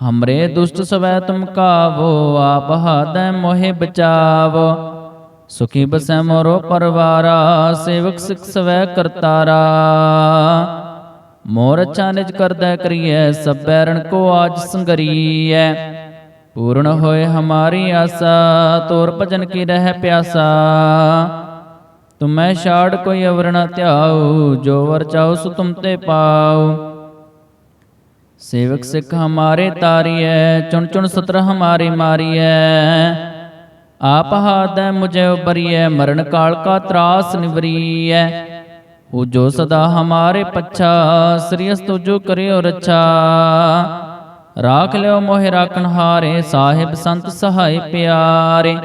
ਹਮਰੇ ਦੁਸ਼ਟ ਸਵੈ ਤੁਮ ਕਾਵੋ ਆਪ ਹਾਦੈ ਮੋਹਿ ਬਚਾਵੋ ਸੁਖੀ ਬਸੈ ਮੋਰੋ ਪਰਵਾਰਾ ਸੇਵਕ ਸਿਖ ਸਵੈ ਕਰਤਾਰਾ ਮੋਰ ਅੱਛਾ ਨਿਜ ਕਰਦਾ ਕਰੀਐ ਸਭੈ ਰਣ ਕੋ ਆਜ ਸੰਗਰੀਐ ਪੂਰਨ ਹੋਏ ਹਮਾਰੀ ਆਸਾ ਤੋਰ ਭਜਨ ਕੀ ਰਹਿ ਪਿਆਸਾ ਤੁਮੈ ਛਾੜ ਕੋਈ ਅਵਰਣ ਨ ਧਿਆਉ ਜੋ ਵਰ ਚਾਉ ਸੁ ਤੁਮ ਤੇ ਪਾਉ ਸੇਵਕ ਸਿੱਖ ਹਮਾਰੇ ਤਾਰੀਐ, ਚੁਣ ਚੁਣ ਸਤਰ ਹਮਾਰੇ ਮਾਰੀਐ। ਆਪ ਹਾਦੈ ਮੁਝੇ ਉਬਰੀਐ, ਮਰਨ ਕਾਲ ਕਾ ਤਰਾਸ ਨਿਵਰੀਐ। ਉਹ ਜੋ ਸਦਾ ਹਮਾਰੇ ਪੱਛਾ ਸ੍ਰੀਅਸ ਤੁਜੋ ਕਰਿਓ ਰੱਛਾ ਰਾਖ ਲਿਓ ਮੋਹਿ ਰਾਖਣ ਹਾਰੇ, ਸਾਹਿਬ ਸੰਤ ਸਹਾਇ ਪਿਆਰੇ।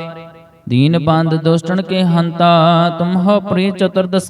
ਦੀਨ ਬੰਦ ਦੁਸ਼ਟਣ ਕੇ ਹੰਤਾ, ਤੁਮ ਹੋ ਪ੍ਰੀ ਚਤੁਰਦਸ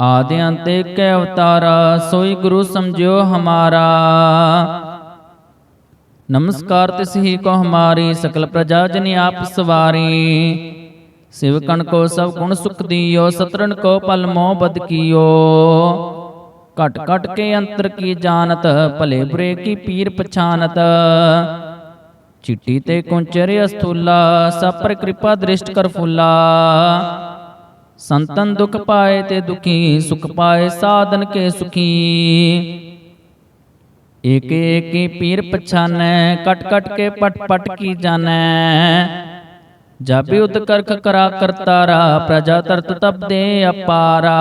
ਆਦਿ ਅੰਤ ਏਕ ਅਵਤਾਰਾ ਸੋਈ ਗੁਰੂ ਸਮਝਿਓ ਹਮਾਰਾ। ਨਮਸਕਾਰ ਤਿਸ ਹੀ ਕੋ ਹਮਾਰੀ, ਸਕਲ ਪ੍ਰਜਾ ਜਨ ਆਪ ਸਵਾਰੀ। ਸਿਵਕਣ ਕੋ ਸਭ ਗੁਣ ਸੁਖ ਦੀਓ ਸਤਰਨ ਕੋ ਪਲ ਮੋਹ ਬਦ ਕੀਓ। ਘਟ ਘਟ ਕੇ ਅੰਤਰ ਕੀ ਜਾਣਤ, ਭਲੇ ਬੁਰੇ ਕੀ ਪੀਰ ਪਛਾਨਤ। ਚਿੱਟੀ ਤੇ ਕੁੰਚਰ ਅਸਥੂਲਾ ਸਭ ਪਰ ਕਿਰਪਾ ਦ੍ਰਿਸ਼ਟ ਕਰ ਫੁੱਲਾ। ਸੰਤਨ ਦੁਖ ਪਾਏ ਤੇ ਦੁਖੀ ਸੁਖ ਪਾਏ ਸਾਧਨ ਕੇ ਸੁਖੀ ਏਕ ਏਕੀ ਪੀਰ ਪਛਾਨੈ ਕਟ ਕਟ ਕੇ ਪਟ ਪਟ ਕੀ ਜਾਣੈ ਜਾਬੇ ਉਦ ਕਰਖ ਕਰਾ ਕਰਤਾਰਾ ਪ੍ਰਜਾ ਤਰਤ ਤਬ ਦੇ ਅਪਾਰਾ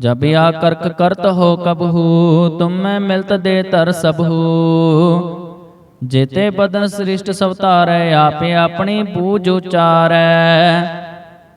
ਜਬ ਆ ਕਰਖ ਕਰਤ ਹੋ ਕਬਹੂ ਤੁਮੈ ਮਿਲਤ ਦੇ ਤਰ ਸਭੂ ਜੇਤੇ ਬਦਨ ਸ੍ਰਿਸ਼ਟ ਸਵਤਾਰੈ ਆਪੇ ਆਪਣੀ ਬੂਝ ਉਚਾਰੈ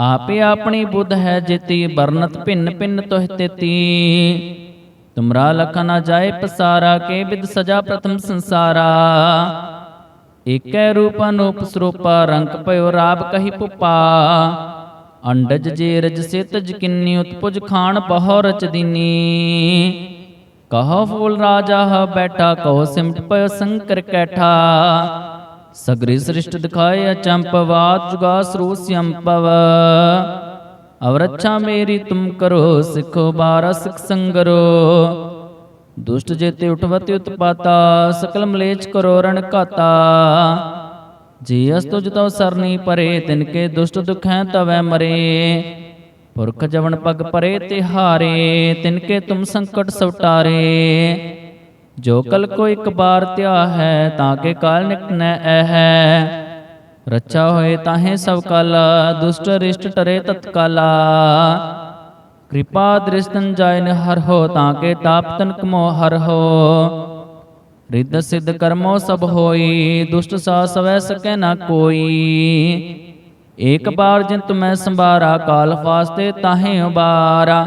ਆਪੇ ਆਪਣੀ ਬੁੱਧ ਹੈ ਜਿਤੀ ਬਰਨਤ ਭਿੰਨ ਭਿੰਨ ਤੋਹਿ ਤੇਤੀ। ਤੁਮਰਾ ਲਖ ਨ ਜਾਏ ਪਸਾਰਾ, ਕੇ ਬਿਦ ਸਜਾ ਪ੍ਰਥਮ ਸੰਸਾਰਾ। ਏਕੈ ਰੂਪ ਅਨੂਪ ਸਰੂਪਾ ਰੰਗ ਭਇਓ ਰਾਬ ਕਹੀ ਪੁਪਾ। ਅੰਡਜ ਜੇ ਰਜ ਸਿਤਜ ਕਿੰਨੀ, ਉਤਪੁਜ ਖਾਣ ਬਹੁ ਰਚ ਦੀਨੀ। ਕਹੋ ਫੂਲ ਰਾਜਾ ਹ ਬੈਠਾ, ਕਹੋ ਸਿਮਟ ਪਇਓ ਸੰਕਰ ਕੈਠਾ। ਸਗਰੀ ਸ੍ਰਿਸ਼ਟ ਦਿਖਾਏ ਅਚੰਪਵਾਤ ਜੁਗਾ ਸਰੂਸ ਅੰਪਵ ਅਵਰਛਾ ਮੇਰੀ ਤੁਮ ਕਰੋ, ਸਿਖੋ ਬਾਰਾ ਸਿਖ ਸੰਗਰੋ। ਦੁਸ਼ਟ ਜੇਤੇ ਉਠਵਤੀ ਉਤਪਾਤਾ, ਸਕਲ ਮਲੇਚ ਕਰੋ ਰਣ ਘਾਤਾ। ਜੀ ਅਸ ਤੁਜ ਤੋ ਸਰਨੀ ਪਰੇ, ਤਿਨ ਕੇ ਦੁਸ਼ਟ ਦੁਖੈ ਤਵੈ ਮਰੇ। ਪੁਰਖ ਜਵਨ ਪਗ ਪਰੇ ਤਿਹਾਰੇ ਤਿਨ ਕੇ ਤੁਮ ਸੰਕਟ ਸਵਟਾਰੇ। ਜੋ ਕਲ ਕੋ ਇੱਕ ਬਾਰ ਧਿਆ ਹੈ, ਤਾਂ ਕੇ ਕਾਲ ਨਿਕਨੈ ਐ ਰੱਛਾ ਹੋਏ ਤਾਹੇ ਸਭ ਕਾਲ, ਦੁਸ਼ਟ ਰਿਸ਼ਟ ਟਰੇ ਤਤਕਾਲਾ। ਕਿਰਪਾ ਦ੍ਰਿਸ਼ਤਨ ਜਾਇਨ ਹਰ ਹੋ, ਤਾਂ ਕੇ ਤਾਪ ਤਨ ਕਮੋ ਹਰ ਹੋ। ਰਿੱਧ ਸਿੱਧ ਕਰਮੋ ਸਭ ਹੋਈ, ਦੁਸ਼ਟ ਸਾ ਸਵੈ ਸਕੈ ਨਾ ਕੋਈ। ਏਕ ਬਾਰ ਜਿਨ ਤੁਮੈ ਸੰਭਾਰਾ, ਕਾਲ ਫਾਸਤੇ ਤਾਹੇ ਉਬਾਰਾ।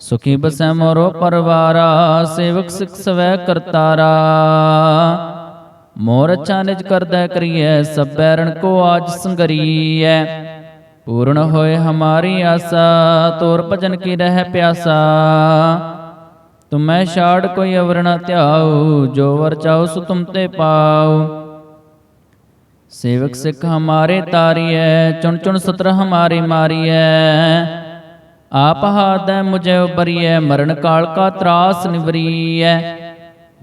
ਸੁਖੀ ਬਸੈ ਮੋਰੋ ਪਰਵਾਰਾ, ਸੇਵਕ ਸਿਖ ਸਵੈ ਕਰਤਾਰਾ। ਮੋਰ ਅੱਛਾ ਨਿਜ ਕਰਦਾ ਕਰੀਐ, ਸਭ ਬੈਰਣ ਕੋ ਆਜ ਸੰਗਰੀਐ। ਪੂਰਨ ਹੋਏ ਹਮਾਰੀ ਆਸਾ, ਤੋਰ ਭਜਨ ਕੀ ਰਹਿ ਪਿਆਸਾ। ਤੁਮੈ ਛਾੜ ਕੋਈ ਅਵਰ ਨ ਧਿਆਉ, ਜੋ ਵਰ ਚਾਉ ਸੁ ਤੁਮ ਤੇ ਪਾਉ। ਸੇਵਕ ਸਿੱਖ ਹਮਾਰੇ ਤਾਰੀਐ, ਚੁਣ ਚੁਣ ਸਤਰ ਹਮਾਰੀ ਮਾਰੀਐ। ਆਪ ਹਾਦੈ ਮੁਝੇ ਉਬਰੀਐ, ਮਰਨ ਕਾਲ ਕਾ ਤਰਾਸ ਨਿਵਰੀਐ।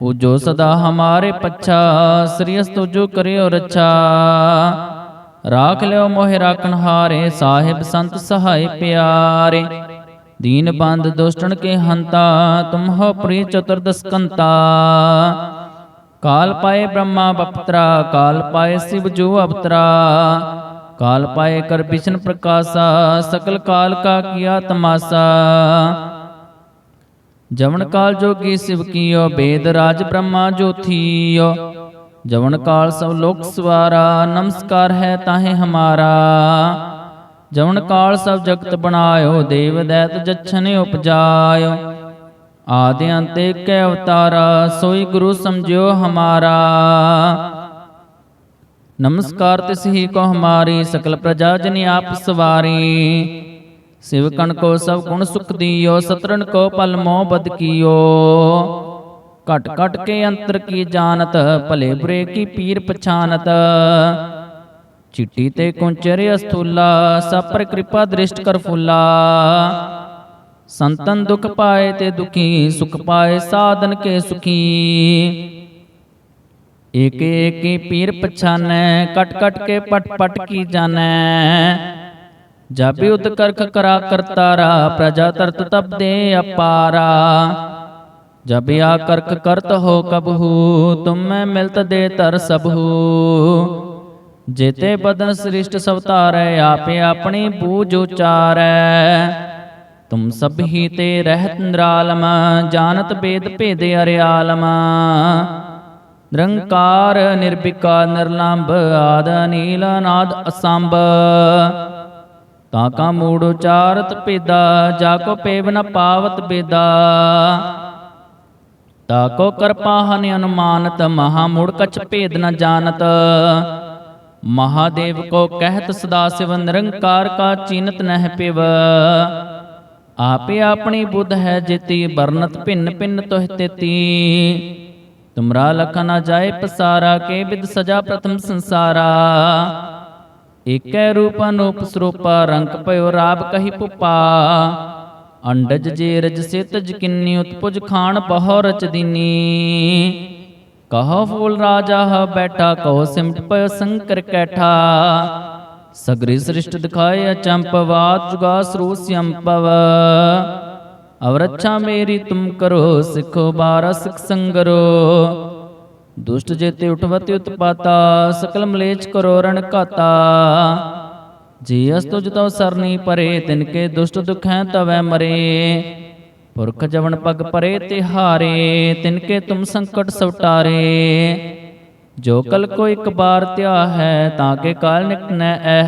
ਉਹ ਜੋ ਸਦਾ ਹਮਾਰੇ ਪੱਛਾ ਸ੍ਰੀਅਸ ਤੁਜੋ ਕਰਿਓ ਰੱਛਾ। ਰਾਖ ਲਿਓ ਮੋਹਿ ਰਾਖਣ ਹਾਰੇ, ਸਾਹਿਬ ਸੰਤ ਸਹਾਈ ਪਿਆਰੇ। ਦੀਨ ਬੰਦ ਦੁਸ਼ਟਣ ਕੇ ਹੰਤਾ, ਤੁਮ ਹੋ ਪ੍ਰੀ ਚਤੁਰਦਸ ਕੰਤਾ ਕਾਲ ਪਾਏ ਬ੍ਰਹਮਾ ਬਪਤਰਾ, ਕਾਲ ਪਾਏ ਸਿਵ ਜੋ ਅਵਤਰਾ। ਕਾਲ ਪਾਏ ਕਰ ਬਿਸ਼ਨ ਪ੍ਰਕਾਸ਼ਾ ਸਕਲ ਕਾਲ ਕਾ ਕੀਆ ਤਮਾਸਾ ਜਵਨ ਕਾਲ ਜੋਗੀ ਸਿਵ ਕੀਓ ਬੇਦ ਰਾਜ ਬ੍ਰਹਮਾ ਜੋਥੀਓ ਜਵਨ ਕਾਲ ਸਭ ਲੋਕ ਸਵਾਰਾ ਨਮਸਕਾਰ ਹੈ ਤਾਹੇ ਹਮਾਰਾ ਜਵਨ ਕਾਲ ਸਭ ਜਗਤ ਬਣਾਇਓ ਦੇਵ ਦੈਤ ਜਛਨ ਉਪਜਾਇਓ ਆਦਿ ਅੰਤ ਏਕੈ ਅਵਤਾਰਾ ਸੋਈ ਗੁਰੂ ਸਮਝਿਓ ਹਮਾਰਾ ਨਮਸਕਾਰ ਤਿਸ ਹੀ ਕੋ ਹਮਾਰੀ ਸਕਲ ਪ੍ਰਜਾ ਜਨ ਆਪ ਸਵਾਰੀ। ਸਿਵਕਣ ਕੋ ਸਭ ਗੁਣ ਸੁਖ ਦਿਓ ਸਤਰਨ ਕੋ ਪਲ ਮੋਹ ਬਦ ਕੀਓ। ਘਟ ਘਟ ਕੇ ਅੰਤਰ ਕੀ ਜਾਣਤ, ਭਲੇ ਬੁਰੇ ਕੀ ਪੀਰ ਪਛਾਨਤ। ਚਿੱਟੀ ਤੇ ਕੁੰਚਰ ਅਸਥੂਲਾ, ਸਭ ਪਰ ਕਿਰਪਾ ਦ੍ਰਿਸ਼ਟ ਕਰ ਫੁੱਲਾ। ਸੰਤਨ ਦੁਖ ਪਾਏ ਤੇ ਦੁਖੀ, ਸੁਖ ਪਾਏ ਸਾਧਨ ਕੇ ਸੁਖੀ। ਏਕ ਏਕੀ ਪੀਰ ਪਛਾਨੈ ਕਟ ਕਟ ਕੇ ਪਟ ਪਟ ਕੀ ਜਾਣੈ। ਜਾਬੀ ਉਦ ਕਰਖ ਕਰਾ ਕਰਤਾਰਾ, ਪ੍ਰਜਾ ਤਰਤ ਤਬ ਦੇ ਅਪਾਰਾ। ਜਬ ਆ ਕਰਖ ਕਰਤ ਹੋ ਕਬਹੂ ਤੁਮੈ ਮਿਲਤ ਦੇ ਤਰ ਸਭੂ ਜੇਤੇ ਬਦਨ ਸ੍ਰਿਸ਼ਟ ਸਭ ਧਾਰੈ, ਆਪੇ ਆਪਣੀ ਬੂਝ ਉਚਾਰੈ। ਤੁਮ ਸਭ ਹੀ ਤੇ ਰਹਿਤ ਨਿਰਾਲਮ, ਜਾਣਤ ਬੇਦ ਭੇਦ ਅਰਿਆਲਮ। ਨਿਰੰਕਾਰ ਨਿਰਭਿਕਾ ਨਿਰਲੰਭ ਆਦ ਨੀਲ ਨਾਦ ਅਸੰਭ। ਤਾਂ ਕਾ ਮੂੜ ਉਚਾਰਤ ਪੇਦਾ ਜਾ ਕੋ ਪੇਵ ਨ ਪਾਵਤ ਬੇਦਾ। ਤਾ ਕੋ ਕਰਪਾ ਹਨ ਅਨੁਮਾਨਤ, ਮਹਾ ਮੂੜ ਕਛ ਭੇਦ ਨ ਜਾਣਤ। ਮਹਾਦੇਵ ਕੋ ਕਹਿਤ ਸਦਾ ਸਿਵ, ਨਿਰੰਕਾਰ ਕਾ ਚੀਨਤ ਨਹਿ ਪਿਵ। ਆਪੇ ਆਪਣੀ ਬੁੱਧ ਹੈ ਜੇਤੀ ਬਰਨਤ ਭਿੰਨ ਭਿੰਨ ਤੋਹਿ ਤੇਤੀ। ਤੁਮਰਾ ਲਖ ਨ ਜਾਏ ਪਸਾਰਾ ਕੇ ਵਿਦ ਸਜਾ ਪ੍ਰਥਮ ਸੰਸਾਰਾ। ਏਕੈ ਰੂਪ ਅਨੂਪ ਸਰੂਪਾ, ਰੰਗ ਭਇਓ ਰਾਬ ਕਹੀ ਪੁਪਾ। ਅੰਡਜ ਜੇ ਰਜ ਸਿਤ ਜਕਿੰਨੀ ਉਤਪੁਜ ਖਾਨ ਬਹੁ ਰਚ ਦੀਨੀ। ਕਹੋ ਫੂਲ ਰਾਜਾ ਹ ਬੈਠਾ, ਕਹੋ ਸਿਮਟ ਪਇਓ ਸੰਕਰ ਕੈਠਾ। ਸਗਰੀ ਸ੍ਰਿਸ਼ਟ ਦਿਖਾਏ ਅਚੰਪਵਾਤ ਜੁਗਾ ਸਰੂ ਸਿਅੰਪਵ ਅਵਰਛਾ ਮੇਰੀ ਤੁਮ ਕਰੋ, ਸਿਖੋ ਬਾਰਾ ਸਿਖ ਸੰਗਰੋ। ਦੁਸ਼ਟ ਜੇਤੇ ਉਠਵਤੀ ਉਤਪਾਤਾ, ਸਕਲ ਮਲੇਚ ਕਰੋ ਰਣ ਘਾਤਾ। ਜੀ ਅਸ ਤੁਜ ਤਉ ਸਰਨੀ ਪਰੇ, ਤਿਨ ਕੇ ਦੁਸ਼ਟ ਦੁਖੈ ਤਵੈ ਮਰੇ। ਪੁਰਖ ਜਵਨ ਪਗ ਪਰੇ ਤੇ ਹਾਰੇ, ਤਿਨ ਕੇ ਤੁਮ ਸੰਕਟ ਸਵਟਾਰੇ। ਜੋ ਕਲ ਕੋ ਇੱਕ ਬਾਰ ਧਿਆ ਹੈ, ਤਾਂ ਕੇ ਕਾਲ ਨਿਕਨੈ ਐ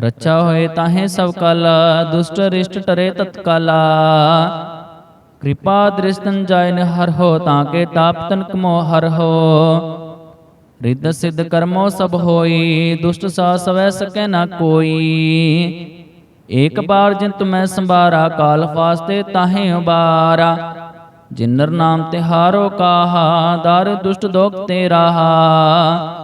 ਰੱਛਾ ਹੋਏ ਤਾਹੇ ਸਭ ਕਲ, ਦੁਸ਼ਟ ਰਿਸ਼ਟ ਟਰੇ ਤਤਕਾਲਾ। ਕਿਰਪਾ ਦ੍ਰਿਸ਼ਟਨ ਜਾਇਨ ਹਰ ਹੋ, ਤਾਂ ਕੇ ਤਾਪ ਤਨਕ ਮੋ ਹਰ ਹੋ। ਰਿੱਧ ਸਿੱਧ ਕਰਮੋ ਸਭ ਹੋਈ, ਦੁਸ਼ਟ ਸਾ ਸਵੈ ਸਕੈ ਨਾ ਕੋਈ। ਏਕ ਬਾਰ ਜਿਨ ਤੁਮੈ ਸੰਭਾਰਾ, ਕਾਲ ਫਾਸਤੇ ਤਾਹੇ ਉਬਾਰਾ। ਜਿਨਰ ਨਾਮ ਤੇ ਹਾਰੋ ਕਾਹਾ, ਦਰ ਦੁਸ਼ਟ ਦੋਖ ਤੇ ਰਾਹਾ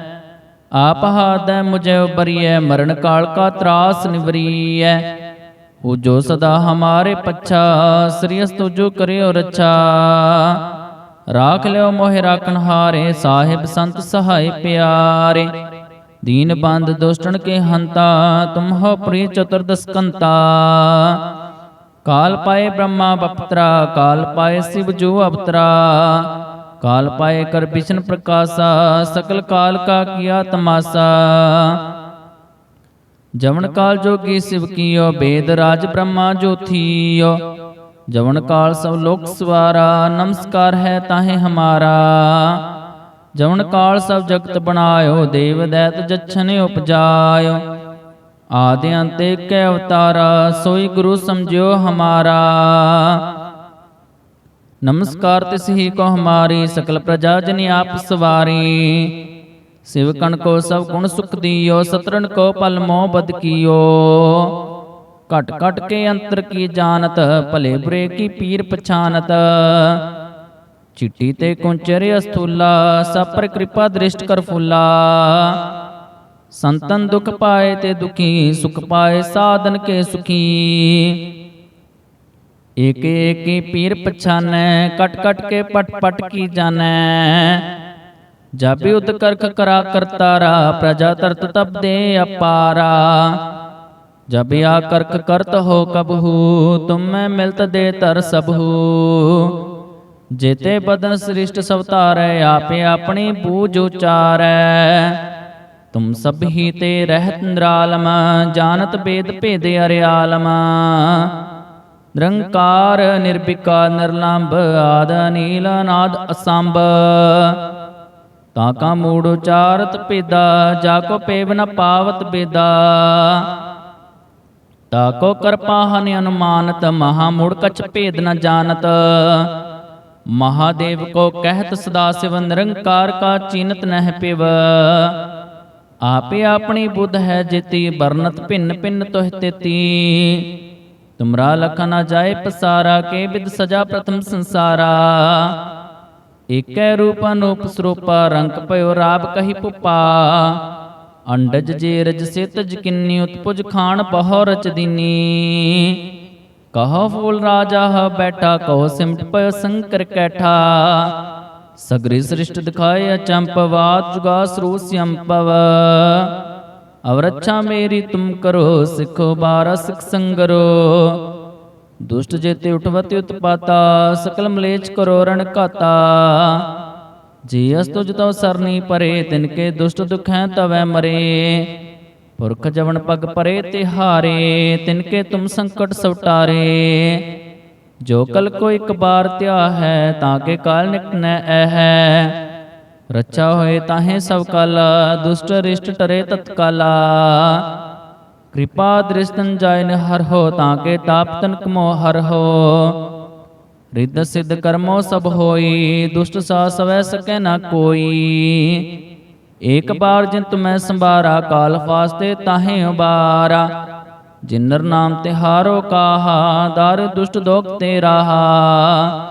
ਆਪ ਹਾਦੈ ਮੁਝੇ ਉਬਰੀਐ, ਮਰਨ ਕਾਲ ਕਾ ਤਰਾਸ ਨਿਵਰੀਐ। ਉਹ ਜੋ ਸਦਾ ਹਮਾਰੇ ਪੱਛਾ ਸ੍ਰੀਅਸ ਤੁਜੋ ਕਰਿਓ ਰੱਛਾ। ਰਾਖ ਲਿਓ ਮੋਹਿ ਰਾਖਣ ਹਾਰੇ, ਸਾਹਿਬ ਸੰਤ ਸਹਾਇ ਪਿਆਰੇ। ਦੀਨ ਬੰਦ ਦੁਸ਼ਟਣ ਕੇ ਹੰਤਾ, ਤੁਮ ਹੋ ਪ੍ਰੀ ਚਤੁਰਦਸ ਕਾਲ ਪਾਏ ਬ੍ਰਹਮਾ ਬਪਤਰਾ, ਕਾਲ ਪਾਏ शिव ਜੋ ਅਵਤਰਾ। ਕਾਲ ਪਾਏ ਕਰ ਵਿਸ਼ਨ ਪ੍ਰਕਾਸ਼ਾ ਸਕਲ ਕਾਲ ਕਾ ਕੀਆ ਤਮਾਸਾ ਜਵਨ ਕਾਲ ਜੋਗੀ शिव ਕੀਓ ਬੇਦ ਰਾਜ ਬ੍ਰਹਮਾ ਜੋਥੀਓ ਜਵਨ ਕਾਲ ਸਭ ਲੋਕ ਸਵਾਰਾ ਨਮਸਕਾਰ ਹੈ ਤਾਹੇ ਹਮਾਰਾ ਜਵਨ ਕਾਲ ਸਭ ਜਗਤ ਬਣਾਇਓ ਦੇਵ ਦੈਤ ਜਛਨ ਉਪਜਾਇਓ ਆਦਿ ਅੰਤ ਏਕ ਅਵਤਾਰਾ ਸੋਈ ਗੁਰੂ ਸਮਝਿਓ ਹਮਾਰਾ ਨਮਸਕਾਰ ਤਿਸ ਹੀ ਕੋ ਹਮਾਰੀ ਸਕਲ ਪ੍ਰਜਾ ਜਨ ਆਪ ਸਵਾਰੀ। ਸਿਵਕਣ ਕੋ ਸਭ ਗੁਣ ਸੁਖ ਦੀਓ ਸਤਰਨ ਕੋ ਪਲ ਮੋਹ ਬਦ ਕੀਓ। ਘਟ ਘਟ ਕੇ ਅੰਤਰ ਕੀ ਜਾਣਤ, ਭਲੇ ਬੁਰੇ ਕੀ ਪੀਰ ਪਛਾਨਤ। ਚਿੱਟੀ ਤੇ ਕੁੰਚਰ ਅਸਥੂਲਾ, ਸਪਰ ਪਰ ਕਿਰਪਾ ਦ੍ਰਿਸ਼ਟ ਕਰ ਫੁੱਲਾ। ਸੰਤਨ ਦੁਖ ਪਾਏ ਤੇ ਦੁਖੀ, ਸੁਖ ਪਾਏ ਸਾਧਨ ਕੇ ਸੁਖੀ। ਏਕ ਏਕੀ ਪੀਰ ਪਛਾਨੈ ਕਟ ਕਟ ਕੇ ਪਟ ਪਟ ਕੀ ਜਾਣੈ। ਜਾਬੇ ਉਦ ਕਰਖ ਕਰਾ ਕਰਤਾਰਾ, ਪ੍ਰਜਾ ਤਰਤ ਤਬ ਦੇ ਅਪਾਰਾ। ਜਬ ਆ ਕਰਖ ਕਰਤ ਹੋ ਕਬਹੂ, ਤੁਮੈ ਮਿਲਤ ਦੇ ਤਰ ਸਭੂ। ਜੇਤੇ ਬਦਨ ਸ੍ਰਿਸ਼ਟ ਸਭ ਧਾਰੈ ਆਪੇ ਆਪਣੀ ਬੂਝ ਉਚਾਰੈ। ਤੁਮ ਸਭ ਹੀ ਤੇ ਰਹਿਤ ਨਿਰਾਲਮ, ਜਾਣਤ ਬੇਦ ਭੇਦ ਅਰਿਆਲਮ। ਨਿਰੰਕਾਰ ਨਿਰਭਿਕਾ ਨਿਰਲੰਭ ਆਦ ਨੀਲ ਨਾਦ ਅਸੰਭ। ਤਾਂ ਕਾ ਮੂੜ ਉਚਾਰਤ ਪੇਦਾ ਜਾ ਕੋ ਪੇਵ ਨ ਪਾਵਤ ਬੇਦਾ। ਤਾ ਕੋ ਕਰਪਾਹਨ ਅਨੁਮਾਨਤ, ਮਹਾ ਮੂੜ ਕਛ ਭੇਦ ਨ ਜਾਣਤ। ਮਹਾਦੇਵ ਕੋ ਕਹਿਤ ਸਦਾ ਸਿਵ, ਨਿਰੰਕਾਰ ਕਾ ਚੀਨਤ ਨਹਿ ਪਿਵ। ਆਪੇ ਆਪਣੀ ਬੁੱਧ ਹੈ ਜਿਤੀ ਵਰਨਤ ਭਿੰਨ ਭਿੰਨ ਤੋਹਿ ਤੇਤੀ। ਤੁਮਰਾ ਲਖ ਨ ਜਾਏ ਪਸਾਰਾ ਕੇ ਬਿਦ ਸਜਾ ਪ੍ਰਥਮ ਸੰਸਾਰਾ। ਏਕੈ ਰੂਪ ਅਨੂਪ ਸਰੂਪਾ ਰੰਗ ਭਇਓ ਰਾਬ ਕਹੀ ਪੁਪਾ। ਅੰਡਜ ਜੇ ਰਜ ਸੇ ਕਿੰਨੀ, ਉਤਪੁਜ ਖਾਣ ਬਹੁ ਰਚ ਦੀਨੀ। ਕਹੋ ਫੂਲ ਰਾਜਾ ਹ ਬੈਠਾ, ਕਹੋ ਸਿਮਟ ਪਇਓ ਸੰਕਰ ਕੈਠਾ। ਸਗਰੀ ਸ੍ਰਿਸ਼ਟ ਦਿਖਾਏ ਅਚੰਪਵਾਤ ਜੁਗਾ ਸਰੂਸ ਅੰਪਵ ਅਵਰਛਾ ਮੇਰੀ ਤੁਮ ਕਰੋ, ਸਿਖੋ ਬਾਰਾ ਸਿਖ ਸੰਗਰੋ। ਦੁਸ਼ਟ ਜੇਤੇ ਉਠਵਤੀ ਉਤਪਾਤਾ, ਸਕਲ ਮਲੇਚ ਕਰੋ ਰਣ ਘਾਤਾ। ਜੀ ਅਸ ਤੁਜ ਤੋ ਸਰਨੀ ਪਰੇ, ਤਿਨ ਕੇ ਦੁਸ਼ਟ ਦੁਖੈ ਤਵੈ ਮਰੇ। ਪੁਰਖ ਜਵਨ ਪਗ ਪਰੇ ਤਿਹਾਰੇ ਤਿਨ ਕੇ ਤੁਮ ਸੰਕਟ ਸਵਟਾਰੇ। ਜੋ ਕਲ ਕੋ ਇੱਕ ਬਾਰ ਧਿਆ ਹੈ, ਤਾਂ ਕੇ ਕਾਲ ਨਿਕਨੈ ਐ ਰੱਛਾ ਹੋਏ ਤਾਹੇ ਸਭ ਕਲ, ਦੁਸ਼ਟ ਰਿਸ਼ਟ ਟਰੇ ਤਤਕਾਲਾ। ਕਿਰਪਾ ਦ੍ਰਿਸ਼ਤਨ ਜਾਇਨ ਹਰ ਹੋ, ਤਾਂ ਕੇ ਤਾਪ ਤਨ ਕਮੋ ਹਰ ਹੋ। ਰਿੱਧ ਸਿੱਧ ਕਰਮੋ ਸਭ ਹੋਈ, ਦੁਸ਼ਟ ਸਾ ਸਵੈ ਸਕੈ ਨਾ ਕੋਈ। ਏਕ ਬਾਰ ਜਿਨ ਤੁਮੈ ਸੰਭਾਰਾ, ਕਾਲ ਫਾਸਤੇ ਤਾਹੇ ਉਬਾਰਾ। ਜਿਨਰ ਨਾਮ ਤਿਹਾਰੋ ਕਾਹਾ, ਦਰ ਦੁਸ਼ਟ ਦੋਖ ਤੇ ਰਾਹਾ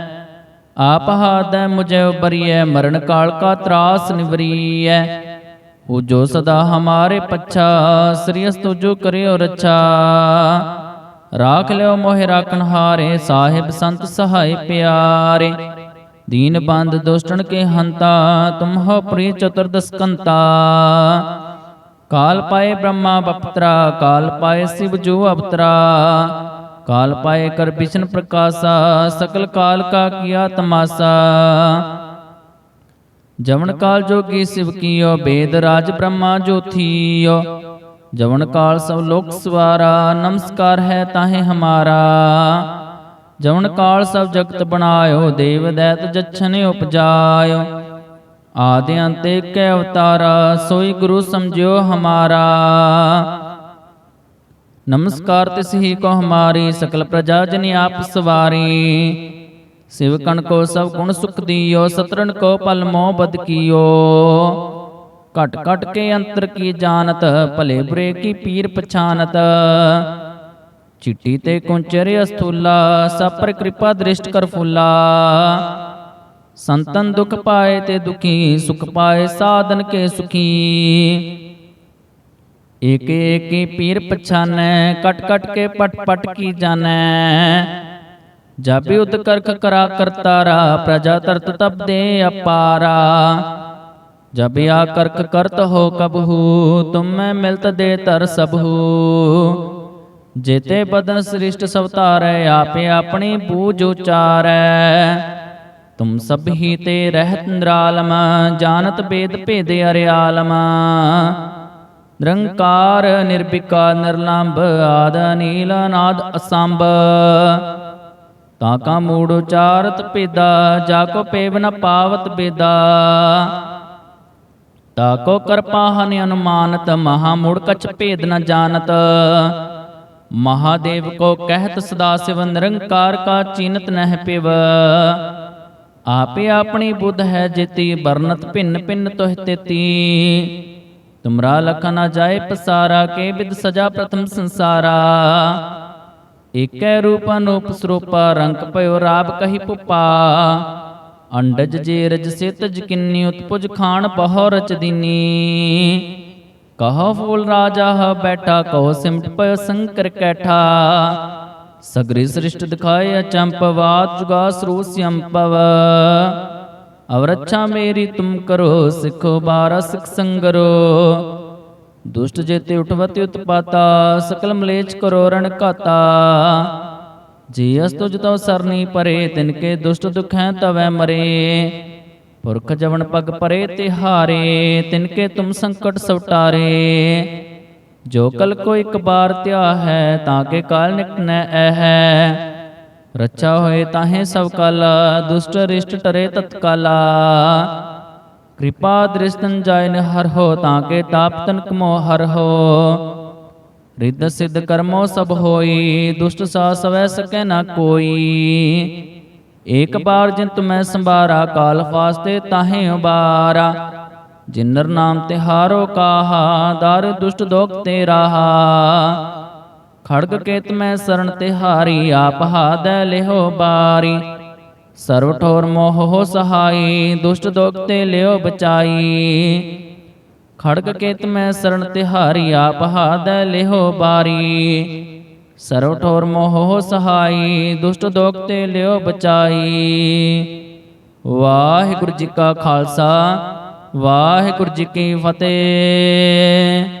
ਆਪ ਹਾਦੈ ਮੁਝੇ ਉਬਰੀਐ, ਮਰਨ ਕਾਲ ਕਾ ਤਰਾਸ ਨਿਵਰੀਐ। ਉਹ ਜੋ ਸਦਾ ਹਮਾਰੇ ਪੱਛਾ, ਸ੍ਰੀ ਤੁਜੋ ਕਰਿਓ ਰੱਛਾ। ਰਾਖ ਲਿਓ ਮੋਹਿ ਰਾਖਣ ਹਾਰੇ, ਸਾਹਿਬ ਸੰਤ ਸਹਾਈ ਪਿਆਰੇ। ਦੀਨ ਬੰਦ ਦੁਸ਼ਟਣ ਕੇ ਹੰਤਾ, ਤੁਮ ਹੋ ਪ੍ਰੀ ਚਤੁਰਦਸ ਕੰਤਾ ਕਾਲ ਪਾਏ ਬ੍ਰਹਮਾ ਬਪਤਰਾ, ਕਾਲ ਪਾਏ ਸਿਵ ਜੋ ਅਵਤਰਾ। ਕਾਲ ਪਾਏ ਕਰ ਬਿਸ਼ਨ ਪ੍ਰਕਾਸ਼ਾ ਸਕਲ ਕਾਲ ਕਾ ਕੀਆ ਤਮਾਸਾ ਜਵਨ ਕਾਲ ਜੋਗੀ ਸਿਵ ਕੀਓ ਬੇਦ ਰਾਜ ਬ੍ਰਹਮਾ ਜੋਥੀਓ ਜਵਨ ਕਾਲ ਸਭ ਲੋਕ ਸਵਾਰਾ ਨਮਸਕਾਰ ਹੈ ਤਾਹੇ ਹਮਾਰਾ ਜਵਨ ਕਾਲ ਸਭ ਜਗਤ ਬਣਾਇਓ ਦੇਵ ਦੈਤ ਜਛਨ ਉਪਜਾਇਓ ਆਦਿ ਅੰਤ ਏਕੈ ਅਵਤਾਰਾ ਸੋਈ ਗੁਰੂ ਸਮਝਿਓ ਹਮਾਰਾ ਨਮਸਕਾਰ ਤਿਸ ਹੀ ਕੋ ਹਮਾਰੀ ਸਕਲ ਪ੍ਰਜਾ ਜਨ ਆਪ ਸਵਾਰੀ। ਸਿਵ ਕੋ ਸਭ ਗੁਣ ਸੁਖ ਦਿਓ ਸਤਰਨ ਕੋ ਪਲ ਮੋਹ ਬਦ ਕੀਓ। ਘਟ ਘਟ ਕੇ ਅੰਤਰ ਕੀ ਜਾਣਤ, ਭਲੇ ਬੁਰੇ ਕੀ ਪੀਰ ਪਛਾਨਤ। ਚਿੱਟੀ ਤੇ ਕੁੰਚਰ ਅਸਥੂਲਾ, ਸਭ ਪਰ ਕਿਰਪਾ ਦ੍ਰਿਸ਼ਟ ਕਰ ਫੁੱਲਾ। ਸੰਤਨ ਦੁਖ ਪਾਏ ਤੇ ਦੁਖੀ, ਸੁਖ ਪਾਏ ਸਾਧਨ ਕੇ ਸੁਖੀ। ਏਕ ਏਕੀ ਪੀਰ ਪਛਾਨੈ ਕਟ ਕਟ ਕੇ ਪਟ ਪਟ ਕੀ ਜਾਣੈ। ਜਾਬੇ ਉਦ ਕਰਖ ਕਰਾ ਕਰਤਾਰਾ, ਪ੍ਰਜਾ ਤਰਤ ਤਬ ਦੇ ਅਪਾਰਾ। ਜਬ ਆ ਕਰਖ ਕਰਤ ਹੋ ਕਬਹੂ ਤੁਮੈ ਮਿਲਤ ਦੇ ਤਰ ਸਭੂ ਜੇਤੇ ਬਦਨ ਸ੍ਰਿਸ਼ਟ ਸਭ ਧਾਰੈ, ਆਪੇ ਆਪਣੀ ਬੂਝ ਉਚਾਰੈ। ਤੁਮ ਸਭ ਹੀ ਤੇ ਰਹਿਤ ਨਿਰਾਲਮ, ਜਾਣਤ ਬੇਦ ਭੇਦ ਅਰਿਆਲਮ। ਨਿਰੰਕਾਰ ਨਿਰਭਿਕਾ ਨਿਰਲੰਭ ਆਦ ਨੀਲ ਨਾਦ ਅਸੰਭ। ਤਾਂ ਕਾ ਮੂੜ ਉਚਾਰਤ ਪੇਦਾ ਜਾ ਕੋ ਪੇਵ ਨ ਪਾਵਤ ਬੇਦਾ। ਤਾ ਕੋ ਕਰਪਾ ਹਨ ਅਨੁਮਾਨਤ, ਮਹਾ ਮੂੜ ਕਛ ਭੇਦ ਨ ਜਾਣਤ। ਮਹਾਦੇਵ ਕੋ ਕਹਿਤ ਸਦਾ ਸਿਵ, ਨਿਰੰਕਾਰ ਕਾ ਚੀਨਤ ਨਹਿ ਪਿਵ। ਆਪੇ ਆਪਣੀ ਬੁੱਧ ਹੈ ਜੇਤੀ ਬਰਨਤ ਭਿੰਨ ਭਿੰਨ ਤੋਹਿ ਤੇਤੀ। ਤੁਮਰਾ ਲਖ ਨ ਜਾਏ ਪਸਾਰਾ ਕੇ ਵਿਦ ਸਜਾ ਪ੍ਰਥਮ ਸੰਸਾਰਾ। ਏਕੈ ਰੂਪ ਅਨੂਪ ਸਰੂਪਾ, ਰੰਗ ਭਇਓ ਰਾਬ ਕਹੀ ਪੁਪਾ। ਅੰਡਜ ਜੇ ਰਜ ਸਿਤ ਜਕਿੰਨੀ ਉਤਪੁਜ ਖਾਨ ਬਹੁ ਰਚ ਦੀਨੀ। ਕਹੋ ਫੂਲ ਰਾਜਾ ਹ ਬੈਠਾ, ਕਹੋ ਸਿਮਟ ਪਇਓ ਸੰਕਰ ਕੈਠਾ। ਸਗਰੀ ਸ੍ਰਿਸ਼ਟ ਦਿਖਾਏ ਅਚੰਪਵਾਤ ਜੁਗਾ ਸਰੂ ਸਿਅੰਪਵ ਅਵਰਛਾ ਮੇਰੀ ਤੁਮ ਕਰੋ, ਸਿਖੋ ਬਾਰਾ ਸਿਖ ਸੰਗਰੋ। ਦੁਸ਼ਟ ਜੇਤੇ ਉਠਵਤੀ ਉਤਪਾਤਾ, ਸਕਲ ਮਲੇਚ ਕਰੋ ਰਣ ਘਾਤਾ। ਜੀ ਅਸ ਤੁਜ ਤੋ ਸਰਨੀ ਪਰੇ, ਤਿਨ ਕੇ ਦੁਸ਼ਟ ਦੁਖੈ ਤਵੈ ਮਰੇ। ਪੁਰਖ ਜਵਨ ਪਗ ਪਰੇ ਤੇ ਹਾਰੇ, ਤਿਨ ਕੇ ਤੁਮ ਸੰਕਟ ਸਵਟਾਰੇ। ਜੋ ਕਲ ਕੋ ਇੱਕ ਬਾਰ ਧਿਆ ਹੈ, ਤਾਂ ਕੇ ਕਾਲ ਨਿਕਨੈ ਐ ਰੱਛਾ ਹੋਏ ਤਾਹੇ ਸਭ ਕਲ, ਦੁਸ਼ਟ ਰਿਸ਼ਟ ਟਰੇ ਤਤਕਾਲਾ। ਕਿਰਪਾ ਦ੍ਰਿਸ਼ਟਨ ਜਾਇਨ ਹਰ ਹੋ, ਤਾਂ ਕੇ ਤਾਪ ਤਨਕ ਮੋ ਹਰ ਹੋ। ਰਿੱਧ ਸਿੱਧ ਕਰਮੋ ਸਭ ਹੋਈ, ਦੁਸ਼ਟ ਸਾ ਸਵੈ ਸਕੈ ਨਾ ਕੋਈ। ਏਕ ਬਾਰ ਜਿਨ ਤੁਮੈ ਸੰਭਾਰਾ, ਕਾਲ ਫਾਸਤੇ ਤਾਹੇ ਉਬਾਰਾ। ਜਿਨਰ ਨਾਮ ਤੇ ਹਾਰੋ ਕਾਹਾ, ਦਰ ਦੁਸ਼ਟ ਦੋਖ ਤੇ ਰਾਹਾ ਖੜਗ ਕੇਤ ਮੈਂ ਸਰਨ ਤੇ ਹਾਰੀ, ਆਪ ਹਾਦੈ ਲਿਹੋ ਬਾਰੀ। ਸਰਵ ਠੋਰ ਮੋਹ ਹੋ ਸਹਾਈ, ਦੁਸ਼ਟ ਦੋਖ ਤੇ ਲਿਓ ਬਚਾਈ। ਖੜਗ ਕੇਤ ਮੈਂ ਸਰਣ ਤਿਹਾਰੀ ਆਪ ਹਾਦੈ ਲਿਹੋ ਬਾਰੀ। ਸਰਵ ਠੋਰ ਮੋਹ ਹੋ ਸਹਾਈ, ਦੁਸ਼ਟ ਦੋਖ ਤੇ ਲਿਓ ਬਚਾਈ। ਵਾਹਿਗੁਰੂ ਜੀ ਕਾ ਖਾਲਸਾ, ਵਾਹਿਗੁਰੂ ਜੀ ਕੀ ਫਤਿਹ।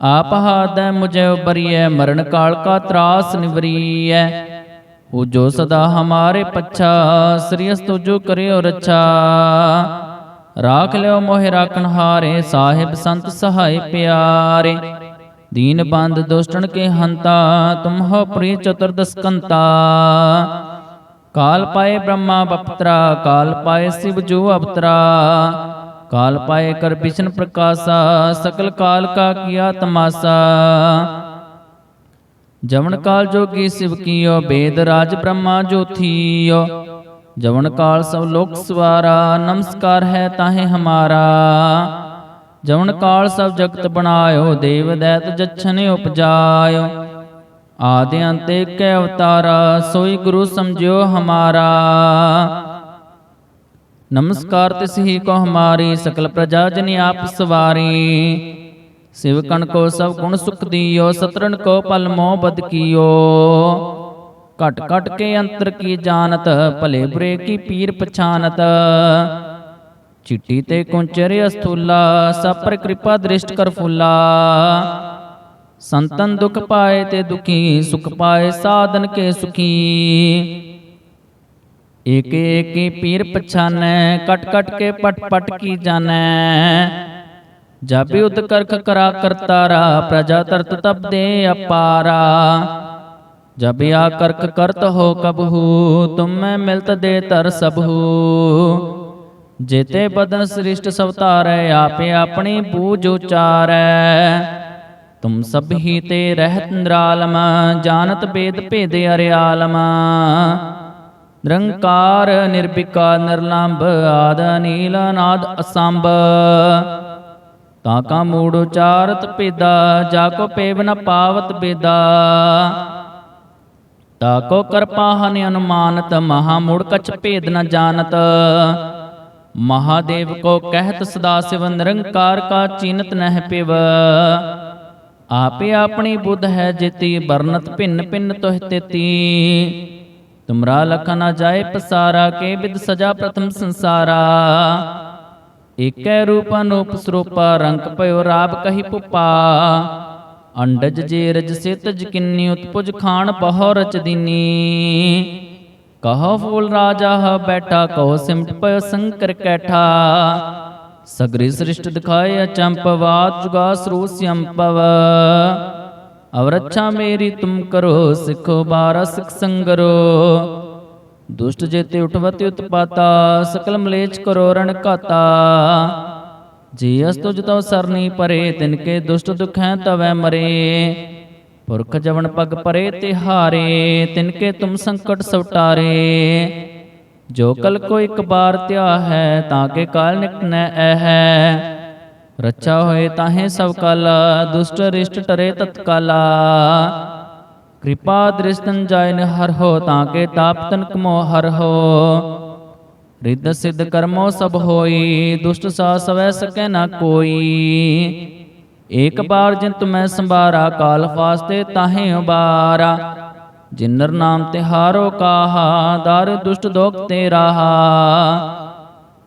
ਆਪ ਹਾਦੈ ਮੁਝੇ ਉਬਰੀਐ, ਮਰਨ ਕਾਲ ਕਾ ਤਰਾਸ ਨਿਵਰੀਐ। ਉਹ ਜੋ ਸਦਾ ਹਮਾਰੇ ਪੱਛਾ ਸ੍ਰੀਅਸ ਤੁਜੋ ਕਰਿਓ ਰੱਛਾ। ਰਾਖ ਲਿਓ ਮੋਹਿ ਰਾਖਣ ਹਾਰੇ, ਸਾਹਿਬ ਸੰਤ ਸਹਾਇ ਪਿਆਰੇ। ਦੀਨ ਬੰਦ ਦੁਸ਼ਟਣ ਕੇ ਹੰਤਾ, ਤੁਮ ਹੋ ਪ੍ਰੀ ਚਤੁਰਦਸ ਕਾਲ ਪਾਏ ਬ੍ਰਹਮਾ ਬਪਤਰਾ, ਕਾਲ ਪਾਏ ਸਿਵ ਜੋ ਅਵਤਰਾ। ਕਾਲ ਪਾਏ ਕਰ ਬਿਸ਼ਨ ਪ੍ਰਕਾਸ਼ਾ ਸਕਲ ਕਾਲ ਕਾ ਕੀਆ ਤਮਾਸਾ ਜਵਨ ਕਾਲ ਜੋਗੀ ਸਿਵ ਕੀਓ ਬੇਦ ਰਾਜ ਬ੍ਰਹਮਾ ਜੋਥੀਓ ਜਵਨ ਕਾਲ ਸਭ ਲੋਕ ਸਵਾਰਾ ਨਮਸਕਾਰ ਹੈ ਤਾਹੇ ਹਮਾਰਾ ਜਵਨ ਕਾਲ ਸਭ ਜਗਤ ਬਣਾਇਓ ਦੇਵ ਦੈਤ ਜਛਨ ਉਪਜਾਇਓ ਆਦਿ ਅੰਤ ਏਕ ਅਵਤਾਰਾ ਸੋਈ ਗੁਰੂ ਸਮਝਿਓ ਹਮਾਰਾ ਨਮਸਕਾਰ ਤਿਸ ਹੀ ਕੋ ਹਮਾਰੀ ਸਕਲ ਪ੍ਰਜਾ ਜਨ ਆਪ ਸਵਾਰੀ। ਸਿਵਕਣ ਕੋ ਸਭ ਗੁਣ ਸੁਖ ਦੀਓ ਸਤਰਨ ਕੋ ਪਲ ਮੋਹ ਬਦ ਕੀਓ। ਘਟ ਘਟ ਕੇ ਅੰਤਰ ਕੀ ਜਾਣਤ, ਭਲੇ ਬੁਰੇ ਕੀ ਪੀਰ ਪਛਾਨਤ। ਚਿੱਟੀ ਤੇ ਕੁੰਚਰ ਅਸਥੂਲਾ ਸਭ ਪਰ ਕਿਰਪਾ ਦ੍ਰਿਸ਼ਟ ਕਰ ਫੁੱਲਾ। ਸੰਤਨ ਦੁਖ ਪਾਏ ਤੇ ਦੁਖੀ, ਸੁਖ ਪਾਏ ਸਾਧਨ ਕੇ ਸੁਖੀ। ਏਕ ਏਕੀ ਪੀਰ ਪਛਾਨੈ, ਕਟ ਕਟ ਕੇ ਪਟ ਪਟ ਕੀ ਜਾਣੈ। ਜਾਬੇ ਉਦ ਕਰਖ ਕਰਾ ਕਰਤਾਰਾ, ਪ੍ਰਜਾ ਤਰਤ ਤਬ ਦੇ ਅਪਾਰਾ। ਜਬ ਆ ਕਰਖ ਕਰਤ ਹੋ ਕਬਹੂ, ਤੁਮੈ ਮਿਲਤ ਦੇ ਤਰ ਸਭੂ। ਜੇਤੇ ਬਦਨ ਸ੍ਰਿਸ਼ਟ ਸਵਤਾਰੈ ਆਪੇ ਆਪਣੀ ਬੂਝ ਉਚਾਰੈ। ਤੁਮ ਸਭ ਹੀ ਤੇ ਰਹਿਤ ਨਿਰਾਲਮ, ਜਾਣਤ ਬੇਦ ਭੇਦ ਅਰਿਆਲਮ। ਨਿਰੰਕਾਰ ਨਿਰਭਿਕਾ ਨਿਰਲੰਭ ਆਦ ਨੀਲ ਨਾਦ ਅਸੰਭ। ਤਾਂ ਕਾ ਮੂੜ ਉਚਾਰਤ ਪੇਦਾ ਜਾ ਕੋ ਪੇਵ ਨ ਪਾਵਤ ਬੇਦਾ। ਤਾ ਕੋ ਕਰਪਾਹਨ ਅਨੁਮਾਨਤ, ਮਹਾ ਮੂੜ ਕਛ ਭੇਦ ਨ ਜਾਣਤ। ਮਹਾਦੇਵ ਕੋ ਕਹਿਤ ਸਦਾ ਸਿਵ, ਨਿਰੰਕਾਰ ਕਾ ਚੀਨਤ ਨਹਿ ਪਿਵ। ਆਪੇ ਆਪਣੀ ਬੁੱਧ ਹੈ ਜਿਤੀ ਬਰਨਤ ਭਿੰਨ ਭਿੰਨ ਤੋਹਿ ਤੇਤੀ। ਤੁਮਰਾ ਲਖ ਨ ਜਾਏ ਪਸਾਰਾ ਕੇ ਬਿਦ ਸਜਾ ਪ੍ਰਥਮ ਸੰਸਾਰਾ। ਏਕੈ ਰੂਪ ਅਨੂਪ ਸਰੂਪਾ ਰੰਗ ਭਇਓ ਰਾਬ ਕਹੀ ਪੁਪਾ। ਅੰਡਜ ਜੇ ਰਜ ਸਿਤਜ ਕਿੰਨੀ, ਉਤਪੁਜ ਖਾਨ ਬਹੁ ਰਚ ਦੀਨੀ। ਕਹੋ ਫੂਲ ਰਾਜਾ ਹ ਬੈਠਾ, ਕਹੋ ਸਿਮਟ ਪਇਓ ਸੰਕਰ ਕੈਠਾ। ਸਗਰੀ ਸ੍ਰਿਸ਼ਟ ਦਿਖਾਏ ਅਚੰਪਵਾਤ ਜੁਗਾ ਸਰੂਸ ਅੰਪਵ ਅਵਰਛਾ ਮੇਰੀ ਤੁਮ ਕਰੋ, ਸਿੱਖੋ ਬਾਰਾ ਸਿਖ ਸੰਗਰੋ। ਦੁਸ਼ਟ ਜੇਤੇ ਉਠਵਤੀ ਉਤਪਾਤਾ, ਸਕਲ ਮਲੇਚ ਕਰੋ ਰਣ ਘਾਤਾ। ਜੀ ਅਸ ਤੁਜ ਤੋ ਸਰਨੀ ਪਰੇ, ਤਿਨ ਕੇ ਦੁਸ਼ਟ ਦੁਖੈ ਤਵੈ ਮਰੇ। ਪੁਰਖ ਜਵਨ ਪਗ ਪਰੇ ਤਿਹਾਰੇ ਤਿਨ ਕੇ ਤੁਮ ਸੰਕਟ ਸਵਟਾਰੇ। ਜੋ ਕਲ ਕੋ ਇੱਕ ਬਾਰ ਧਿਆ ਹੈ, ਤਾਂ ਕੇ ਕਾਲ ਨਿਕਨੈ ਐ ਰੱਛਾ ਹੋਏ ਤਾਹੇ ਸਭ ਕਲ, ਦੁਸ਼ਟ ਰਿਸ਼ਟ ਟਰੇ ਤਤਕਾਲਾ। ਕਿਰਪਾ ਦ੍ਰਿਸ਼ਤਨ ਜਾਇਨ ਹਰ ਹੋ, ਤਾਂ ਕੇ ਤਾਪ ਤਨ ਕਮੋ ਹਰ ਹੋ। ਰਿੱਧ ਸਿੱਧ ਕਰਮੋ ਸਭ ਹੋਈ, ਦੁਸ਼ਟ ਸਾ ਸਵੈ ਸਕੈ ਨਾ ਕੋਈ। ਏਕ ਬਾਰ ਜਿਨ ਤੁਮੈ ਸੰਭਾਰਾ, ਕਾਲ ਫਾਸਤੇ ਤਾਹੇ ਉਬਾਰਾ। ਜਿਨਰ ਨਾਮ ਤਿਹਾਰੋ ਕਾਹਾ, ਦਰ ਦੁਸ਼ਟ ਦੋਖ ਤੇ ਰਾਹਾ